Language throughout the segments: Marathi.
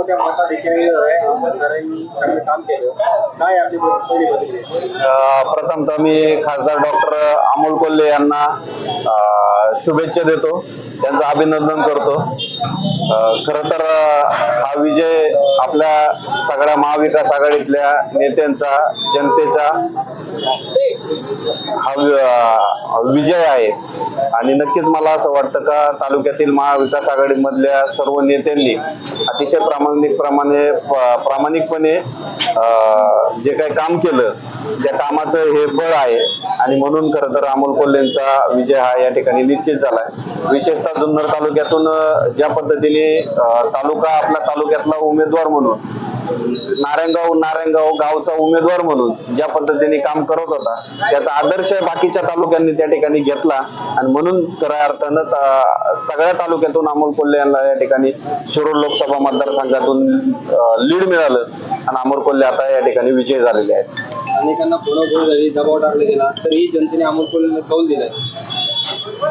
मोठ्या मताधिक्यामुळे आहे. आपण सरांनी चांगलं काम केलं. काय आपली प्रथम तर मी खासदार डॉक्टर अमोल कोल्हे यांना शुभेच्छा देतो. त्यांचं अभिनंदन करतो. खर खरं तर हा विजय आपल्या सगळ्या महाविकास आघाडीतल्या नेत्यांचा जनतेचा हा विजय आहे. आणि नक्कीच मला असं वाटतं का तालुक्यातील महाविकास आघाडीमधल्या सर्व नेत्यांनी अतिशय प्रामाणिकप्रमाणे प्रामाणिकपणे जे काही काम केलं त्या कामाचं हे फळ आहे. आणि म्हणून खरं तर अमोल कोल्हेंचा विजय हा या ठिकाणी निश्चित झालाय. विशेषतः जुन्नर तालुक्यातून ज्या पद्धतीने तालुका आपल्या तालुक्यातला उमेदवार म्हणून नारायणगाव नारायणगाव गावचा उमेदवार म्हणून ज्या पद्धतीने काम करत होता त्याचा आदर्श बाकीच्या तालुक्यांनी त्या ठिकाणी घेतला. आणि म्हणून खऱ्या अर्थानं सगळ्या तालुक्यातून अमोल कोल्हे यांना या ठिकाणी शिरूर लोकसभा मतदारसंघातून लीड मिळालं. आणि अमोल कोल्हे आता या ठिकाणी विजयी झालेले आहेत. अनेकांना झाली दबाव टाकला गेला तरीही जनतेने अमोल कोल्हेला कौल दिलाय.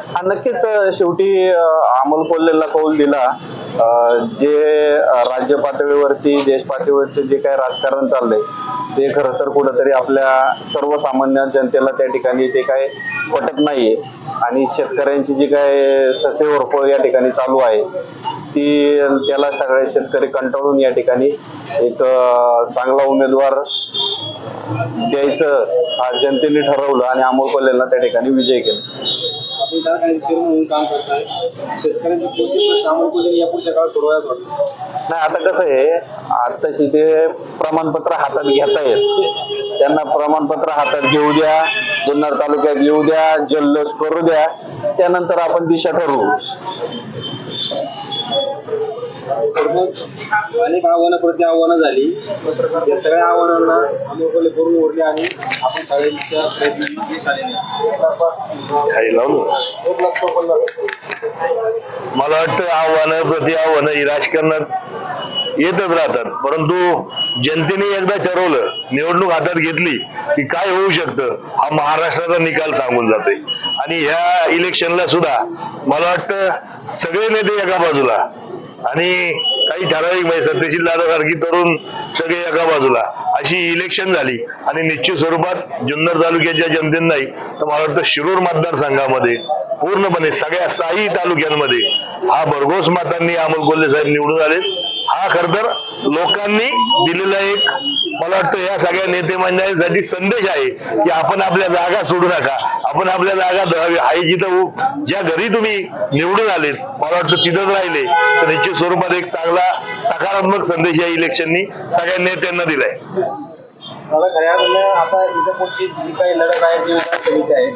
हा नक्कीच शेवटी अमोल कोल्हेला कौल दिला. जे राज्य पातळीवरती देश पातळीवरती जे काही राजकारण चाललंय ते खरं तर कुठंतरी आपल्या सर्वसामान्य जनतेला त्या ठिकाणी ते काय पटत नाहीये. आणि शेतकऱ्यांची जी काय ससे ओरपळ या ठिकाणी चालू आहे ती त्याला सगळे शेतकरी कंटाळून या ठिकाणी एक चांगला उमेदवार द्यायचं हा जनतेने ठरवलं आणि अमोल कोल्हेला त्या ठिकाणी विजय केला. आपण कारखान्याचे चेअरमन म्हणून काम करताय शेतकऱ्यांचे कोणते प्रश्न अमोल या पुढच्या काळात सोडवायला वाटतं. नाही आता कसं आहे आताशी ते प्रमाणपत्र हातात घेता येत. त्यांना प्रमाणपत्र हातात घेऊ द्या जुन्नर तालुक्यात येऊ द्या जल्लोष करू द्या त्यानंतर आपण दिशा ठरवू. अनेक आव्हानं प्रति आव्हानं झाली. या सगळ्या आव्हानांना अमोल करून उरले आणि आपण सगळ्यांच्या प्रयत्नांनी यश आलेले काही मला वाटतं आव्हानं प्रति आव्हानं ही राजकारणात येतच राहतात. परंतु जनतेने एकदा ठरवलं निवडणूक हातात घेतली की काय होऊ शकतं हा महाराष्ट्राचा निकाल सांगून जातोय. आणि ह्या इलेक्शनला सुद्धा मला वाटतं सगळे नेते एका बाजूला. आणि काही ठराविक म्हणजे सत्यशील दादासारखी तरुण सगळे एका बाजूला. अशी इलेक्शन झाली आणि निश्चित स्वरूपात जुन्नर तालुक्याच्या जनतेनाही तर मला वाटतं शिरूर मतदारसंघामध्ये पूर्णपणे सगळ्या साई तालुक्यांमध्ये हा भरघोस मतांनी अमोल कोल्हे साहेब निवडून आले हा खर तर लोकांनी दिलेला एक मला वाटतं या सगळ्या नेते मंडळींसाठी संदेश आहे की आपण आपल्या जागा सोडू नका. आपण आपल्या जागा धरावी. आहे जिथं ज्या घरी तुम्ही निवडून आलेत मला वाटतं तिथंच राहिले. तर निश्चित स्वरूपात एक चांगला सकारात्मक संदेश या इलेक्शननी सगळ्या नेत्यांना दिलाय. मला खऱ्या आता इथं पुढची जी काही लढत आहे ती विधानसभेची आहे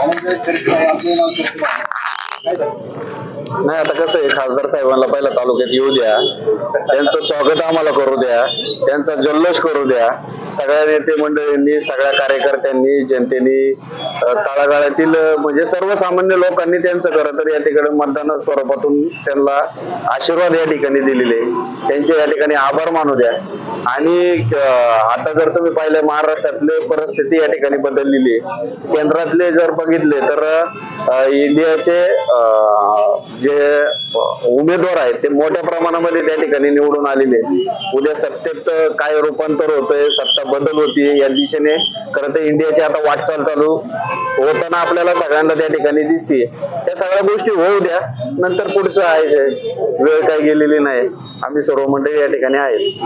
आणि नाही आता कसं आहे खासदार साहेबांना पहिला तालुक्यात येऊ द्या. त्यांचं स्वागत आम्हाला करू द्या. त्यांचा जल्लोष करू द्या. सगळ्या नेते मंडळींनी सगळ्या कार्यकर्त्यांनी जनतेनी अ, तळागाळातील म्हणजे सर्वसामान्य लोकांनी त्यांचं खरं तर या ठिकाणी मतदान स्वरूपातून त्यांना आशीर्वाद या ठिकाणी दिलेले त्यांचे या ठिकाणी आभार मानू द्या. आणि आता जर तुम्ही पाहिलं महाराष्ट्रातले परिस्थिती या ठिकाणी बदललेली आहे. केंद्रातले जर बघितले तर इंडियाचे जे उमेदवार आहेत ते मोठ्या प्रमाणामध्ये त्या ठिकाणी निवडून आलेले उद्या सत्तेत काय रूपांतर होतंय सत्ता बदल होतीये या दिशेने. खरं तर इंडियाची आता वाटचाल चालू होताना आपल्याला सगळ्यांना त्या ठिकाणी दिसते त्या सगळ्या गोष्टी होऊ द्या नंतर पुढचं आहे वेळ काय गेलेली नाही. आम्ही सर्व मंडळी या ठिकाणी आहेत.